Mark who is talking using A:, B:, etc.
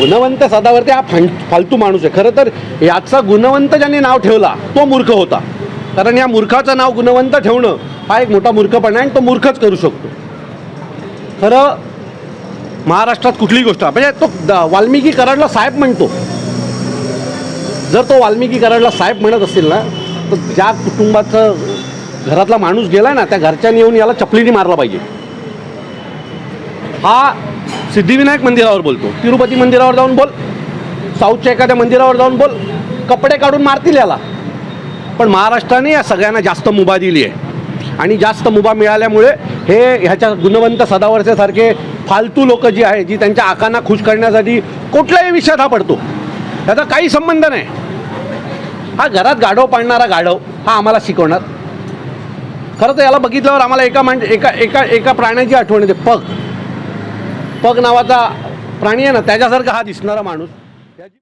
A: गुणवंत सदावरती हा फं फालतू माणूस आहे. खरं तर याचा गुणवंत ज्यांनी नाव ठेवला तो मूर्ख होता. कारण या मूर्खाचं नाव गुणवंत ठेवणं हा एक मोठा मूर्खपणा आहे आणि तो मूर्खच करू शकतो. खरं महाराष्ट्रात कुठलीही गोष्ट म्हणजे तो वाल्मिकी कराडला साहेब म्हणतो. जर तो वाल्मिकी कराडला साहेब म्हणत असेल ना तर ज्या कुटुंबाचं घरातला माणूस गेला ना त्या घरच्यांनी येऊन याला चपलीने मारला पाहिजे. हा सिद्धिविनायक मंदिरावर बोलतो. तिरुपती मंदिरावर जाऊन बोल. साऊथच्या एखाद्या मंदिरावर जाऊन बोल. कपडे काढून मारतील याला. पण महाराष्ट्राने या सगळ्यांना जास्त मुभा दिली आहे. आणि जास्त मुभा मिळाल्यामुळे हे ह्याच्या गुणवंत सदावरच्यासारखे फालतू लोक जी आहे जी त्यांच्या आकांना खुश करण्यासाठी कुठल्याही विषयात हा पडतो. त्याचा काही संबंध नाही. हा घरात गाढव पाळणारा गाढव हा आम्हाला शिकवणार. खरं तर याला बघितल्यावर आम्हाला एका मांड एका एका एका प्राण्याची आठवण येते. पग पग नावाचा प्राणी आहे ना त्याच्यासारखा हा दिसणारा माणूस.